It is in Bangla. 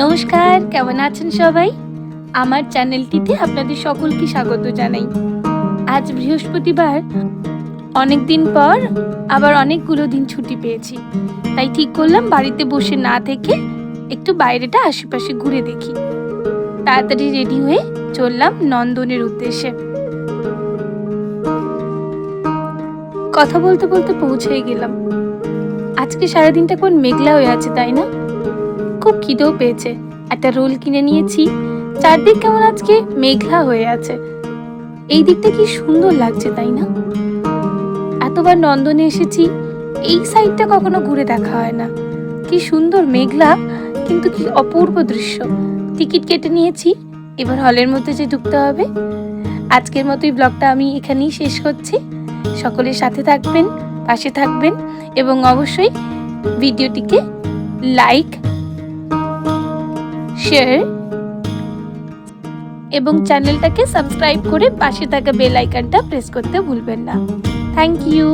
নমস্কার, কেমন আছেন সবাই? আমার চ্যানেলটিতে আপনাদের সকলকে স্বাগত জানাই। আজ বৃহস্পতিবার অনেক দিন পর আবার অনেকগুলো দিন ছুটি পেয়েছি। তাই ঠিক করলাম বাড়িতে বসে না থেকে একটু বাইরেটা আশেপাশে ঘুরে দেখি। তাড়াতাড়ি রেডি হয়ে চললাম নন্দনের উদ্দেশ্যে। কথা বলতে বলতে পৌঁছেই গেলাম। আজকে সারাদিনটা কোন মেঘলা হয়ে আছে, তাই না? খুব খিদেও পেয়েছে। একটা রোল কিনে নিয়েছি। চারদিক কেমন আজকে মেঘলা হয়ে আছে। এই দিকটা কি সুন্দর লাগছে, তাই না? এতবার নন্দনে এসেছি, এই সাইডটা কখনো ঘুরে দেখা হয় না। কি সুন্দর মেঘলা, কিন্তু কি অপূর্ব দৃশ্য। টিকিট কেটে নিয়েছি, এবার হলের মধ্যে যে ঢুকতে হবে। আজকের মতোই ব্লগটা আমি এখানেই শেষ করছি। সকলের সাথে থাকবেন, পাশে থাকবেন, এবং অবশ্যই ভিডিওটিকে লাইক শেয়ার এবং চ্যানেলটাকে সাবস্ক্রাইব করে পাশে থাকা বেল আইকনটা প্রেস করতে ভুলবেন না। Thank you